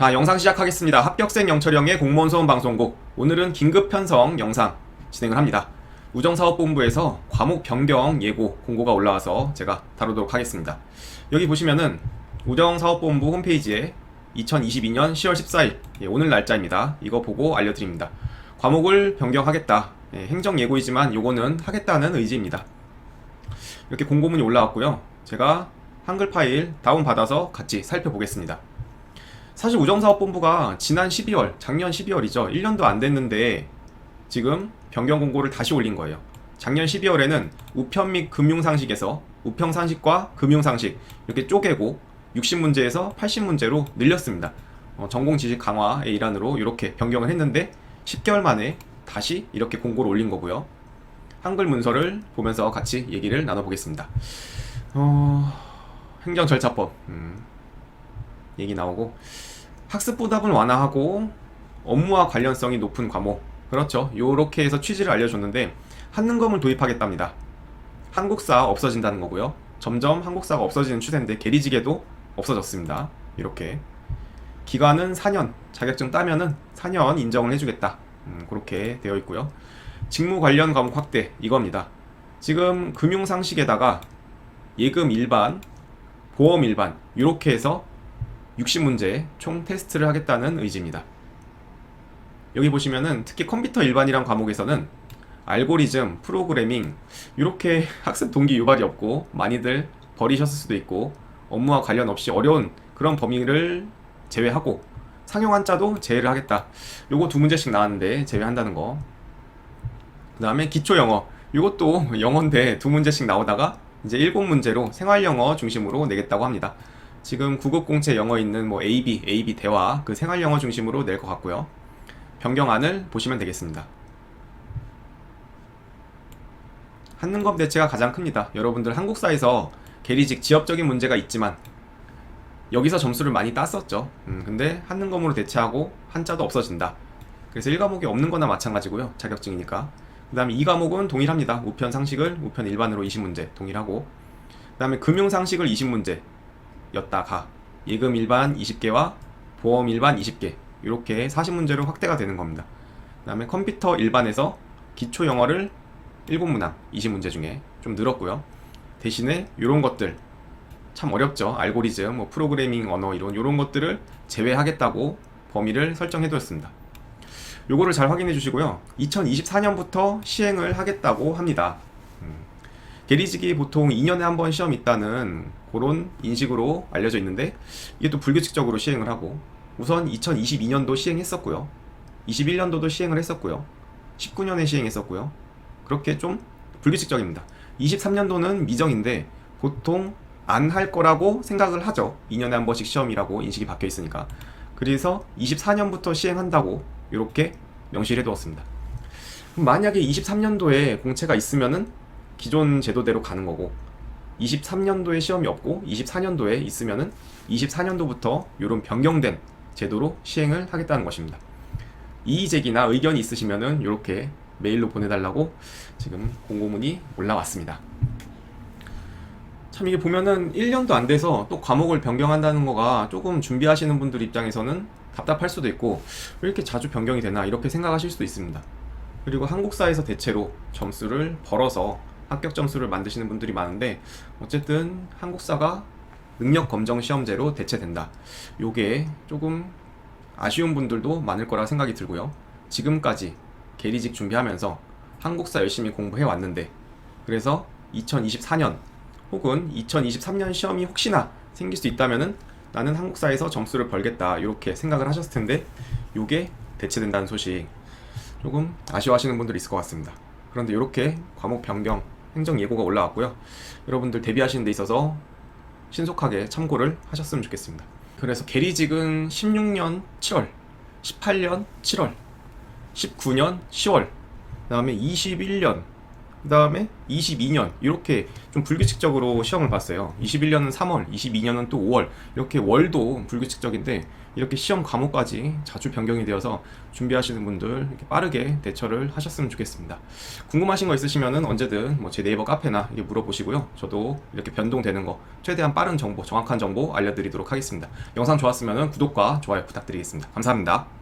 자, 영상 시작하겠습니다. 합격생 영철형의 공무원 소원 방송국. 오늘은 긴급 편성 영상 진행을 합니다. 우정사업본부에서 과목 변경 예고 공고가 올라와서 제가 다루도록 하겠습니다. 여기 보시면은 우정사업본부 홈페이지에 2022년 10월 14일 예, 오늘 날짜입니다. 이거 보고 알려드립니다. 과목을 변경하겠다. 예, 행정 예고이지만 요거는 하겠다는 의지입니다. 이렇게 공고문이 올라왔고요. 제가 한글 파일 다운 받아서 같이 살펴보겠습니다. 사실 우정사업본부가 지난 12월, 작년 12월이죠. 1년도 안 됐는데 지금 변경 공고를 다시 올린 거예요. 작년 12월에는 우편 및 금융상식에서 우평상식과 금융상식 이렇게 쪼개고 60문제에서 80문제로 늘렸습니다. 어, 전공 지식 강화의 일환으로 이렇게 변경을 했는데 10개월 만에 다시 이렇게 공고를 올린 거고요. 한글 문서를 보면서 같이 얘기를 나눠보겠습니다. 어, 행정절차법 음, 얘기 나오고 학습 부담을 완화하고 업무와 관련성이 높은 과목 그렇죠. 요렇게 해서 취지를 알려줬는데 한능검을 도입하겠답니다. 한국사 없어진다는 거고요. 점점 한국사가 없어지는 추세인데 계리지계도 없어졌습니다. 이렇게 기간은 4년 자격증 따면은 4년 인정을 해주겠다. 음, 그렇게 되어 있고요. 직무 관련 과목 확대 이겁니다. 지금 금융상식에다가 예금 일반, 보험 일반 이렇게 해서 60문제 총 테스트를 하겠다는 의지입니다. 여기 보시면은 특히 컴퓨터 일반이란 과목에서는 알고리즘, 프로그래밍 이렇게 학습 동기 유발이 없고 많이들 버리셨을 수도 있고 업무와 관련 없이 어려운 그런 범위를 제외하고 상용 한자도 제외를 하겠다. 요거 두 문제씩 나왔는데 제외한다는 거. 그 다음에 기초 영어. 이것도 영어인데 두 문제씩 나오다가 이제 일곱 문제로 생활 영어 중심으로 내겠다고 합니다. 지금 구급 공채 영어 있는 뭐 AB, AB 대화 그 생활 영어 중심으로 낼 것 같고요. 변경안을 보시면 되겠습니다. 한능검 대체가 가장 큽니다. 여러분들 한국사에서 계리직 지역적인 문제가 있지만 여기서 점수를 많이 땄었죠. 음, 근데 한능검으로 대체하고 한자도 없어진다. 그래서 1과목이 없는 거나 마찬가지고요. 자격증이니까. 그 다음에 2과목은 동일합니다. 우편 상식을 우편 일반으로 20문제 동일하고 그 다음에 금융 상식을 20문제 였다가 예금 일반 20개와 보험 일반 20개 이렇게 40문제로 확대가 되는 겁니다. 그 다음에 컴퓨터 일반에서 기초 영어를 7문항 20문제 중에 좀 늘었고요. 대신에 이런 것들 참 어렵죠. 알고리즘, 뭐 프로그래밍 언어 이런 이런 것들을 제외하겠다고 범위를 설정해두었습니다. 요거를 잘 확인해 주시고요. 2024년부터 시행을 하겠다고 합니다. 음. 계리직이 보통 2년에 한 번 시험 있다는 그런 인식으로 알려져 있는데 이게 또 불규칙적으로 시행을 하고 우선 2022년도 시행했었고요. 21년도도 시행을 했었고요. 19년에 시행했었고요. 그렇게 좀 불규칙적입니다. 23년도는 미정인데 보통 안 할 거라고 생각을 하죠. 2년에 한 번씩 시험이라고 인식이 박혀 있으니까. 그래서 24년부터 시행한다고 이렇게 명시를 해두었습니다. 만약에 23년도에 공채가 있으면은 기존 제도대로 가는 거고 23년도에 시험이 없고 24년도에 있으면은 24년도부터 이런 변경된 제도로 시행을 하겠다는 것입니다. 이의 제기나 의견이 있으시면은 이렇게 메일로 보내달라고 지금 공고문이 올라왔습니다. 참 이게 보면은 1년도 안 돼서 또 과목을 변경한다는 거가 조금 준비하시는 분들 입장에서는 답답할 수도 있고 왜 이렇게 자주 변경이 되나 이렇게 생각하실 수도 있습니다. 그리고 한국사에서 대체로 점수를 벌어서 합격 점수를 만드시는 분들이 많은데 어쨌든 한국사가 능력 검정 시험제로 대체된다. 요게 조금 아쉬운 분들도 많을 거라 생각이 들고요. 지금까지 계리직 준비하면서 한국사 열심히 공부해 왔는데 그래서 2024년 혹은 2023년 시험이 혹시나 생길 수 있다면은 나는 한국사에서 점수를 벌겠다 이렇게 생각을 하셨을 텐데 요게 대체된다는 소식 조금 아쉬워하시는 분들이 있을 것 같습니다. 그런데 이렇게 과목 변경 행정 예고가 올라왔고요. 여러분들 대비하시는 데 있어서 신속하게 참고를 하셨으면 좋겠습니다. 그래서 계리직은 16년 7월, 18년 7월, 19년 10월, 그 다음에 21년 그 다음에 22년 이렇게 좀 불규칙적으로 시험을 봤어요. 21년은 3월, 22년은 또 5월 이렇게 월도 불규칙적인데 이렇게 시험 과목까지 자주 변경이 되어서 준비하시는 분들 빠르게 대처를 하셨으면 좋겠습니다. 궁금하신 거 있으시면은 언제든 뭐 제 네이버 카페나 물어보시고요. 저도 이렇게 변동되는 거 최대한 빠른 정보, 정확한 정보 알려드리도록 하겠습니다. 영상 좋았으면 구독과 좋아요 부탁드리겠습니다. 감사합니다.